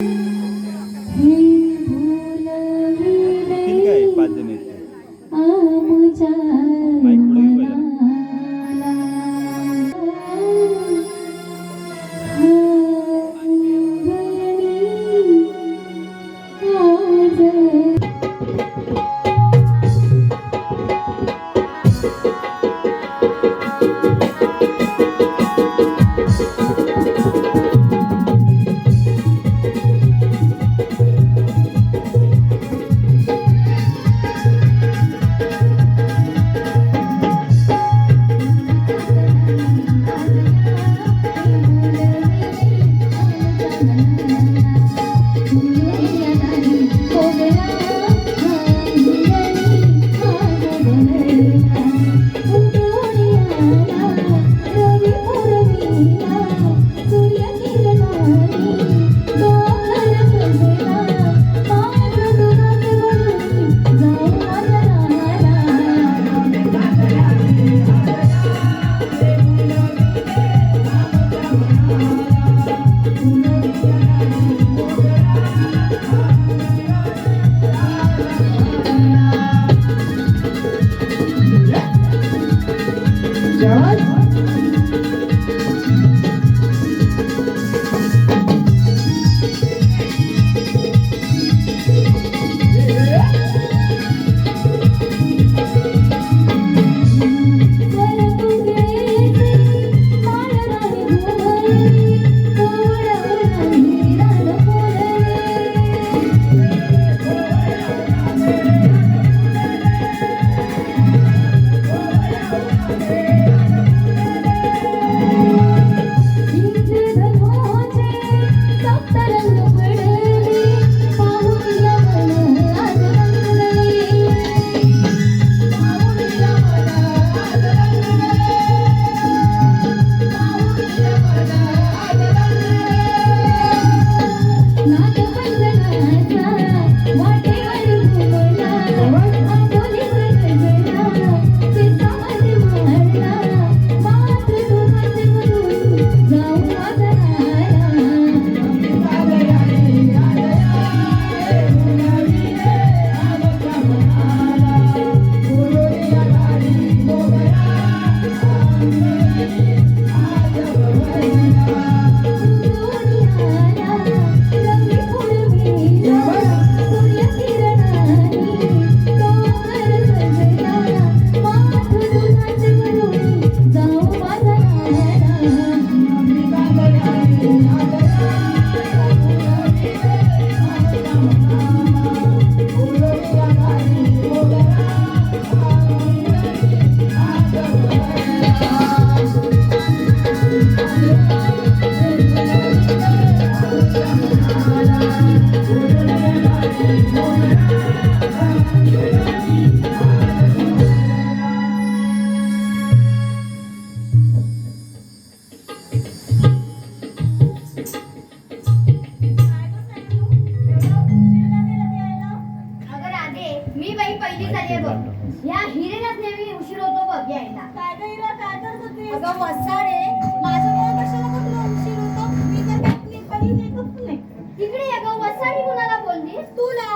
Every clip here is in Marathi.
Mm-hmm. काय काय करत होतीस? अगं वसाडे कशाला उशीर होतो? मी तर नाही. तिकडे कुणाला बोललीस? तुला.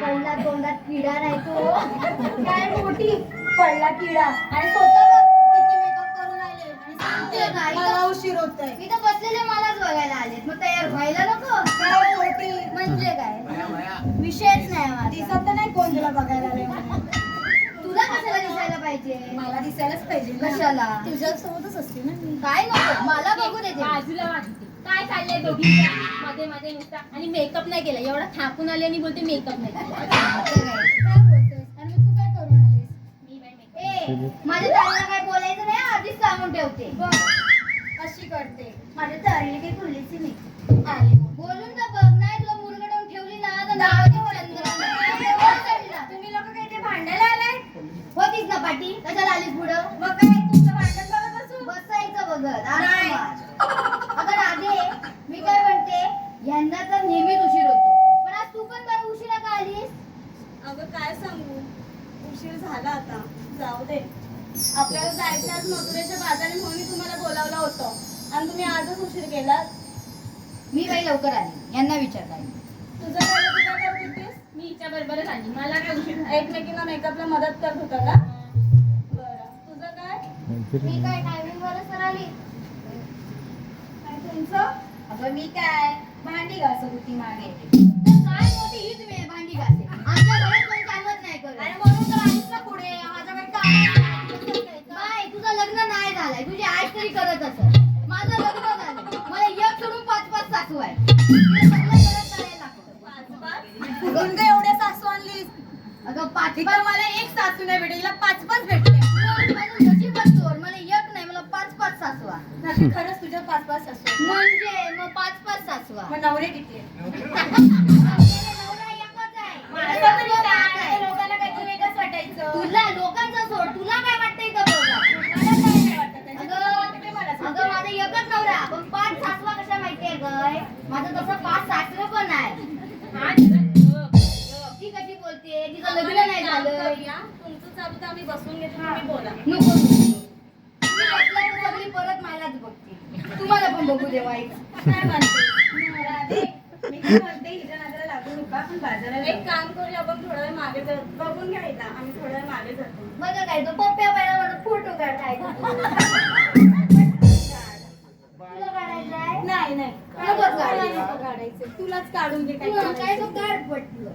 पहिला तोंडात किडा नाही तो. काय मोठी? पडला किडा. आणि स्वतः बघ किती मेकअप करून आले. आणि सांगते ते नाही मला गं. उशीर होतोय. मी तर बसलेले मलाच बघायला आलेत. मग तयार व्हायला नको. काय मोठी? म्हणजे काय? विषयच नाही दिसत तर नाही कोण तुला बघायला. पाहिजे. मला दिसायलाच पाहिजे ना. कशाला? तुझ्या सोबतच असते ना मी. काय नको मला बघू देते बाजूला वाटते काय चाललंय दोघींच्या? मध्ये मध्ये नुसता. आणि मेकअप नाही केला. एवढा थाकून आले आणि बोलते मेकअप नाही केला. काय बोलतेस आणि मग तू काय करून आलीस? मी बाई makeup ए माझ्या ताईला काय बोलायचं नाही? आधीच सांगून ठेवते. बघ अशी करते. माझ्या ताईला काही बोललीच नाही. आली. बोलून तर बघ नाही तुला मुरगडवून ठेवली ना तर चंद्रा नाही. बोल चंद्रा. तुम्ही लोक काही ते भांडायला आलाय पाटी कशाला आलीस पुढं? मग काय तुमचं भांडण बघत असू? बसायचं बघत. नाही. अगं राधे मी काय म्हणते यंदा तर नेहमीच उशीर होतो. पण आज तू पण बरं उशिरा का आलीस? अगं काय सांगू? उशीर झाला आता. जाऊ दे. आपल्याला जायचं आज मथुरेच्या बाजारी म्हणून मी तुम्हाला बोलावलं होतं. आणि तुम्ही आजच उशीर केलात. मी बाई लवकर आली. यांना विचारलं आहे. तुझं काय करत होतीस? मी हिच्या बरोबरच आली. मला काय उशीर झाला? एकमेकींना मेकअपला मदत करत होता का? मी काय टायमिंग वरच तर आली. काय तुमचं अगं मी काय? भांडी घासत होती मागे. तर काय मोठी हीच मी आहे, भांडी घासे. आमच्या घरात कोण कामच नाही करत. आणि म्हणून तर आलीस ना पुढे. माझ्याकडे काम बाय तुझं लग्न नाही झालंय. तुझी आई तरी करत असत माझं लग्न झालं मला एक सोडून पाच पाच सासू आहे हे सगळं लागतं. एवढ्या सासू आणलीस. अगं पाच मला एक सासू नाही भेटली. पाच पाच भेटले. खरंच तुझ्या पाच पाच सासू. म्हणजे मग पाच पाच सासू आहे. मग नवरे किती आहेत? आपल्याला नवरा एकच आहे. माझं तरी काय? लोकांना काहीतरी वेगळंच वाटायचं तुला लोकांचा सोड तुला काय वाटतंय का बघा मला काय नाही वाटत त्याच्यात. अगं ते मला सांग. अगं माझा एकच नवरा पण पाच सासवा कशा माहितीये गय माझं तसं पाच सासरं पण आहे हा. ती कशी बोलते तिचं लग्न नाही झालं. तुमचं चालू तर आम्ही बसून घेतो तुम्ही बोला नको नादाला लागू नका आपण बाजारात एक काम करूया आपण थोडा वेळ मागे जाऊ. बघून घ्यायला आम्ही थोडा वेळ मागे जातो. बघा काय तो पप्प्या मला फोटो काढायचा तुला काढायचा आहे? नाही काढायचं. तुलाच काढून काय तो. काढ पटलं.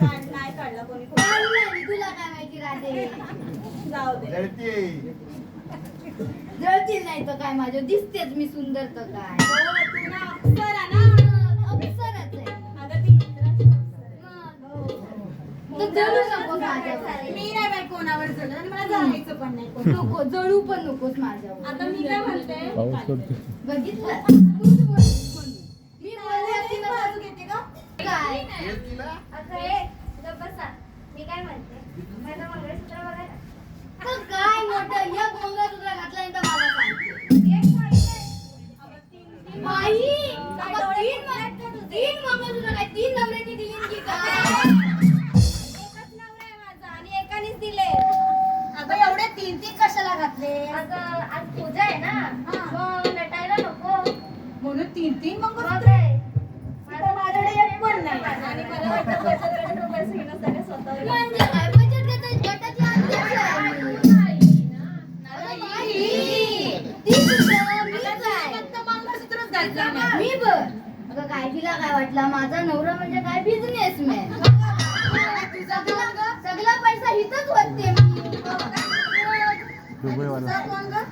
काढ- नाही काढला कोणी. तुला काय माहिती राहते. जाऊ दे. जळतील नाही तर काय? माझं दिसतेच मी सुंदर तर काय? हो, अप्सरा ना? अप्सराच आहे. तर जळू नको माझ्यावर. मी नाही बाई कोणावर जळत आणि मला जायचं पण नाही कोणावर. नको जळू पण नकोस माझ्यावर. आता मी काय म्हणते? बघितलं तूच बोल म्हणून. मी बोलले असती ना. बाजू घेते का काय? अगं ए, गप्प बसा. मी काय म्हणते? माझं मंगळसूत्र बघा ना. तर काय मोठं? एक मी बघ अगं काय तिला काय वाटलं माझा नवरा म्हणजे काय बिझनेस मॅन सगळा पैसा हिथच होते माझा नाही बाबा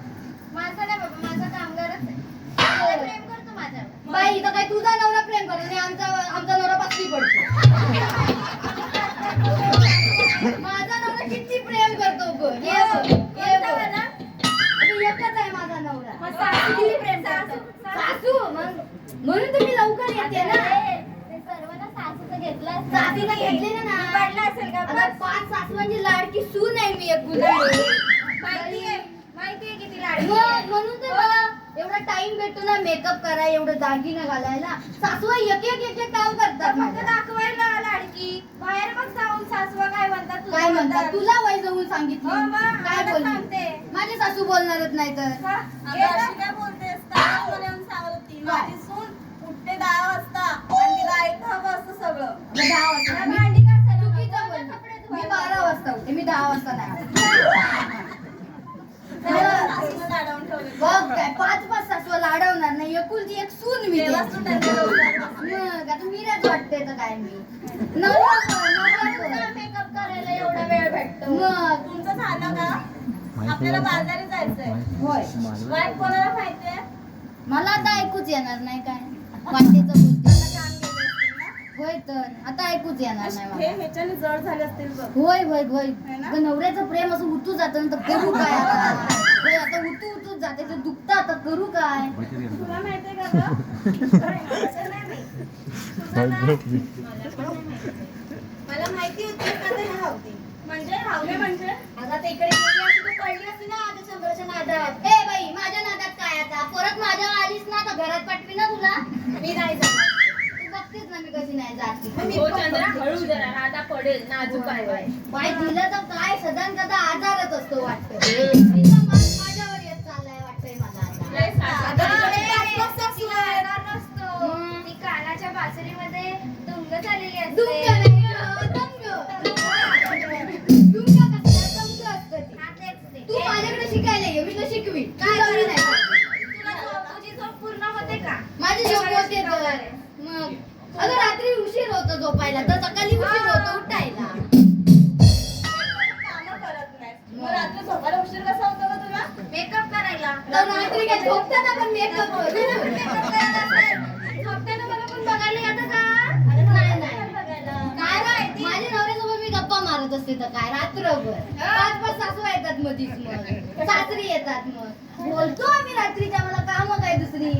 माझा कामगारच आहे प्रेम करतो माझ्यावर बाई इथं काय तुझा नवरा प्रेम करतो आणि आमचा आमचा नवरा पाचवी पडतो. मेकअप करायला एवढं दागिनं घालायला. सासूवा एक एक एक एक काम करतात फक्त माझं दाखवायला लाडकी. बाहेर मग जाऊन सासवा काय म्हणतात तुझं काय म्हणतात? तुला वय जाऊन सांगितलं. हो, मग, काय बोलली? सांगते. माझी सासू बोलणारच नाही तर. का? अगं, गेलं? अशी काय बोलतेस? काय मला येऊन सांगत होती माझी सून उठते दहा वाजता. आणि तिला ऐकतं हवं असतं सगळं. दहा वाजता. मला मी- भांडी घासायला चुकीचं नको, बोलली. कपडे मी धुवायला बारा वाजता उठते. मी दहा वाजता नाही. त्याला सासूनं लाडावून ठेवले बघ काय पाच पाच सासू लाडवणार नाही एकुलती एक सून मी मग आता मीराच वाटते तर काय मी. नवरा कर. मेकअप करायला एवढा वेळ भेटतो. मग? तुमचं झालं का? आपल्याला बाजारी जायचंय. होय. कोणाला माहितीये मला आता ऐकूच येणार नाही काय. वाटेचं बोलते. होय तर. आता ऐकूच येणार नाही हे ह्याच्याने जड झाले असतील बघ. होय होय होय. है ना? नवऱ्याचं प्रेम असं उतू जातं ना तर करू काय आता? होय आता उतू जाते. तर दुखतं आता करू काय? तुला माहितीये का गं? असं नाही मी. तुझं ना- मला माहिती होती का ते राहते म्हणजे रावले म्हणजे? आता इकडे गेली असती तर पडली असती ना आता शंभरच्या नादात. ए बाई माझ्या नादात काय आता? परत माझ्या आलीस ना तर घरात पाठवी ना तुला. मी नाही जाणार. तू बघतेच ना मी कशी नाही जात. हो चंद्रा हळू जरा राधा पडेल नाजूक आहे? बाय बाय दिलं तर काय सदन कदा आजारच असतो वाटतं. हो. तिचा मान माझ्यावर येत चाललाय वाटतंय मला नसतो. ती कानाच्या बासरीमध्ये दुंग झालेली असते. दुमकं असते तर काय? रात्रभर. पाच पाच सासू येतात मधीच मग. सासरी येतात मग. बोलतो आम्ही रात्रीच्या मला काम काय दुसरी?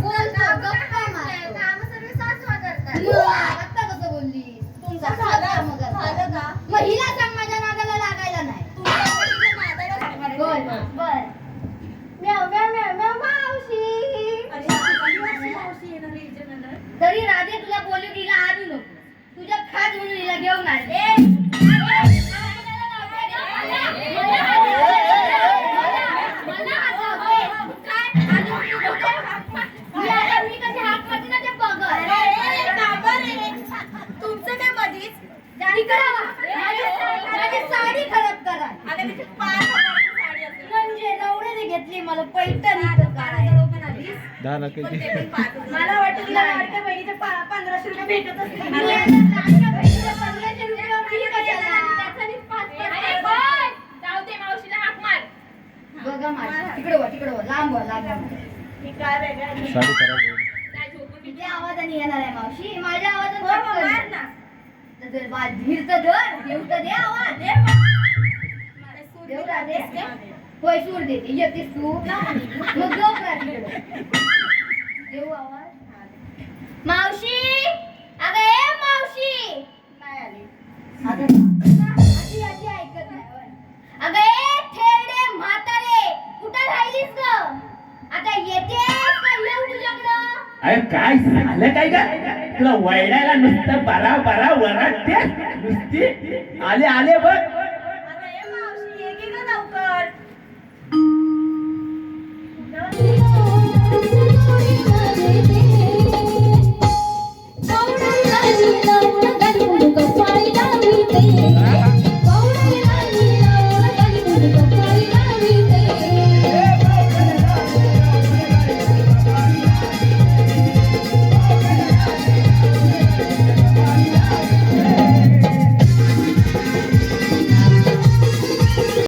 बोलतो गप्पा मारतो. मग आता कसं का? मग हिला सांग माझ्या नादाला लागायला नाही. साडी खराब करा. म्हणजे नवऱ्याने घेतली मला पैठणी. दहा लाखाची. मला वाटतं तुला लाडक्या बहिणीचे पा- पंधराशे रुपये भेटत असतील. अरे, लाडक्या बहिणीला पंधराशे रुपये मी कशाला? अरे बस! जाऊ दे मावशीला हाक मार. बघा माझ्या तिकडे वा तिकडे वा लांब वा लांब वा. ही काय वेगळं आहे? साडी खराब होईल. काय झोपून किती आवाजाने येणार आहे मावशी. माझ्या आवाजात हो, हो. मार ना. धीर धर दे आवाज? दे. होय सूर देते. येतेस तू? मग देऊ आवाज. मावशी अगं ए मावशी. नाही आली. अगं आजी आजी ऐकत नाही होय. अगं ए थेरडे म्हातारे कुठं राहिलीस ग? आता येते अरे काय झालं काय का तुला वळडायला नुसतं बरा बरा वराडते नुसती आले आले बघ लवकर. Thank you.